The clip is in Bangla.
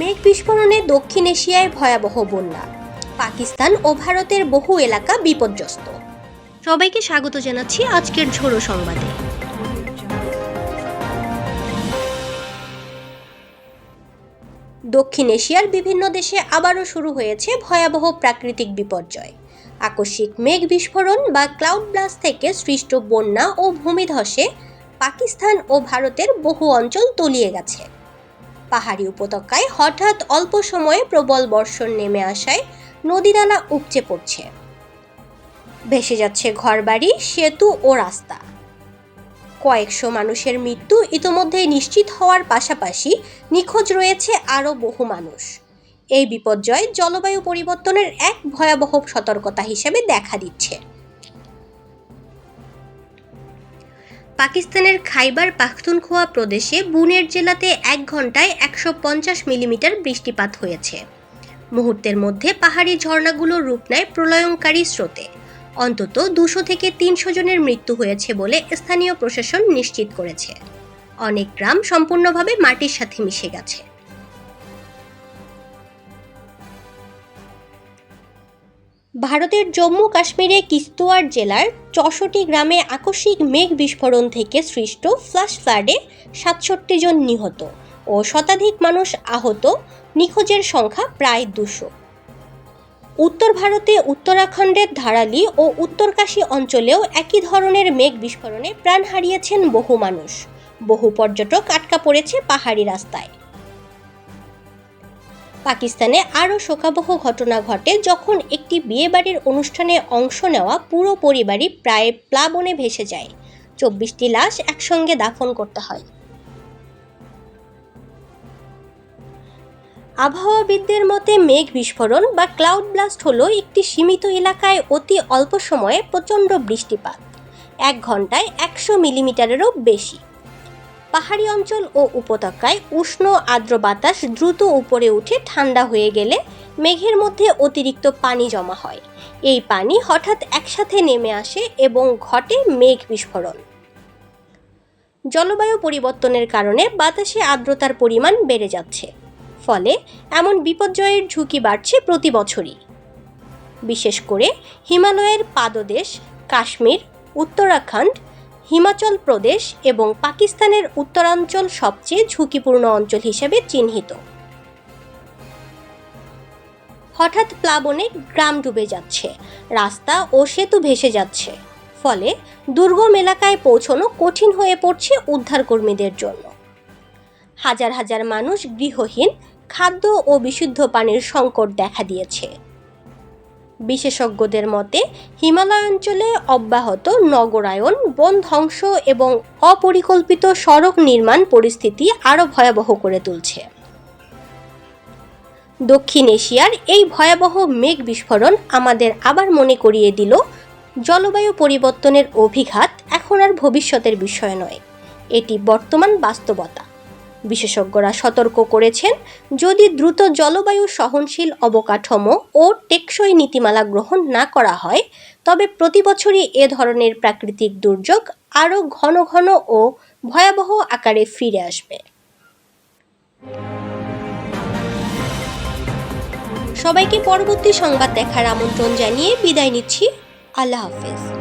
মেঘ বিস্ফোরণে দক্ষিণ এশিয়ায় ভয়াবহ বন্যা। পাকিস্তান ও ভারতের বহু এলাকা বিপর্যস্ত। সবাইকে স্বাগত জানাচ্ছি আজকের ঝোড়ো সংবাদে। দক্ষিণ এশিয়ার বিভিন্ন দেশে আবারও শুরু হয়েছে ভয়াবহ প্রাকৃতিক বিপর্যয়। আকস্মিক মেঘ বিস্ফোরণ বা ক্লাউড ব্লাস্ট থেকে সৃষ্ট বন্যা ও ভূমিধসে পাকিস্তান ও ভারতের বহু অঞ্চল তলিয়ে গেছে। পাহাড়ি উপত্যকায় হঠাৎ অল্প সময়ে প্রবল বর্ষণ নেমে আসায় নদীনালা উপচে পড়ছে। ভেসে যাচ্ছে ঘরবাড়ি, সেতু ও রাস্তা। কয়েকশো মানুষের মৃত্যু ইতোমধ্যেই নিশ্চিত হওয়ার পাশাপাশি নিখোঁজ রয়েছে আরও বহু মানুষ। এই বিপর্যয় জলবায়ু পরিবর্তনের এক ভয়াবহ সতর্কতা হিসেবে দেখা দিচ্ছে। পাকিস্তানের খাইবার পাখতুনখোয়া প্রদেশে বুনের জেলাতে এক ঘন্টায় একশো পঞ্চাশ মিলিমিটার বৃষ্টিপাত হয়েছে। মুহূর্তের মধ্যে পাহাড়ি ঝর্ণাগুলোর রূপ নেয় প্রলয়ঙ্কারী স্রোতে। অন্তত দুশো থেকে তিনশো জনের মৃত্যু হয়েছে বলে স্থানীয় প্রশাসন নিশ্চিত করেছে। অনেক গ্রাম সম্পূর্ণভাবে মাটির সাথে মিশে গেছে। ভারতের জম্মু কাশ্মীরে কিস্তোয়ার জেলার চষট্টি গ্রামে আকস্মিক মেঘ বিস্ফোরণ থেকে সৃষ্ট ফ্লাশ ফ্লাডে সাতষট্টি জন নিহত ও শতাধিক মানুষ আহত। নিখোঁজের সংখ্যা প্রায় দুশো। উত্তর ভারতে উত্তরাখণ্ডের ধারালি ও উত্তরকাশী অঞ্চলেও একই ধরনের মেঘ বিস্ফোরণে প্রাণ হারিয়েছেন বহু মানুষ। বহু পর্যটক আটকা পড়েছে পাহাড়ি রাস্তায়। পাকিস্তানে আরও শোকাবহ ঘটনা ঘটে যখন একটি বিয়েবাড়ির অনুষ্ঠানে অংশ নেওয়া পুরো পরিবারই প্রায় প্লাবনে ভেসে যায়। চব্বিশটি লাশ একসঙ্গে দাফন করতে হয়। আবহাওয়াবিদদের মতে মেঘ বিস্ফোরণ বা ক্লাউড ব্লাস্ট হলো একটি সীমিত এলাকায় অতি অল্প সময়ে প্রচণ্ড বৃষ্টিপাত। এক ঘন্টায় একশো মিলিমিটারেরও বেশি। পাহাড়ি অঞ্চল ও উপত্যকায় উষ্ণ আর্দ্র বাতাস দ্রুত উপরে উঠে ঠান্ডা হয়ে গেলে মেঘের মধ্যে অতিরিক্ত পানি জমা হয়। এই পানি হঠাৎ একসাথে নেমে আসে এবং ঘটে মেঘ বিস্ফোরণ। জলবায়ু পরিবর্তনের কারণে বাতাসে আর্দ্রতার পরিমাণ বেড়ে যাচ্ছে। ফলে এমন বিপর্যয়ের ঝুঁকি বাড়ছে প্রতি বছরই। বিশেষ করে হিমালয়ের পাদদেশ, কাশ্মীর, উত্তরাখণ্ড হিমাচল প্রদেশ এবং পাকিস্তানের উত্তরাঞ্চল সবচেয়ে ঝুঁকিপূর্ণ অঞ্চল হিসেবে চিহ্নিত। হঠাৎ প্লাবনে গ্রাম ডুবে যাচ্ছে, রাস্তা ও সেতু ভেসে যাচ্ছে, ফলে দুর্গম এলাকায় পৌঁছানো কঠিন হয়ে পড়ছে উদ্ধারকর্মীদের জন্য। হাজার হাজার মানুষ গৃহহীন, খাদ্য ও বিশুদ্ধ পানির সংকট দেখা দিয়েছে। বিশেষজ্ঞদের মতে হিমালয় অঞ্চলে অব্যাহত নগরায়ন বন ধ্বংস এবং অপরিকল্পিত সড়ক নির্মাণ পরিস্থিতি আরও ভয়াবহ করে তুলছে। দক্ষিণ এশিয়ার এই ভয়াবহ মেঘ বিস্ফোরণ আমাদের আবার মনে করিয়ে দিল, জলবায়ু পরিবর্তনের অভিঘাত এখন আর ভবিষ্যতের বিষয় নয়। এটি বর্তমান বাস্তবতা। বিশেষজ্ঞরা সতর্ক করেছেন, যদি দ্রুত জলবায়ু সহনশীল অবকাঠামো ও টেকসই নীতিমালা গ্রহণ না করা হয়, তবে প্রতি বছরই এ ধরনের প্রাকৃতিক দুর্যোগ আরও ঘন ঘন ও ভয়াবহ আকারে ফিরে আসবে। সবাইকে পরবর্তী সংবাদ দেখার আমন্ত্রণ জানিয়ে বিদায় নিচ্ছি। আল্লাহ হাফেজ।